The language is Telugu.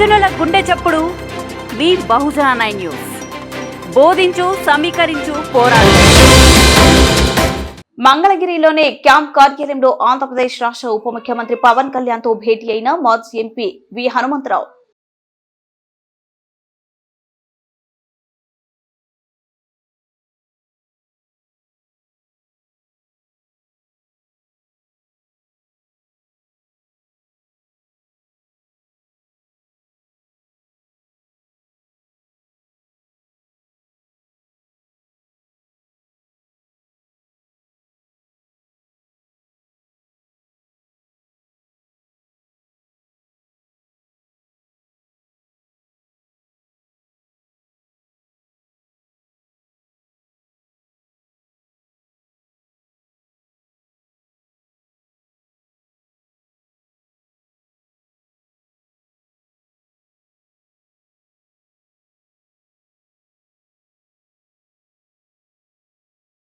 గుండె చప్పుడు మీ బహుజన నైన్ న్యూస్. బోధించు సమీకరించు పోరాడు. మంగళగిరిలోని క్యాంప్ కార్యాలయంలో ఆంధ్రప్రదేశ్ రాష్ట్ర ఉప ముఖ్యమంత్రి పవన్ కళ్యాణ్తో భేటీ అయిన మాజీ ఎంపీ వి హనుమంతరావు.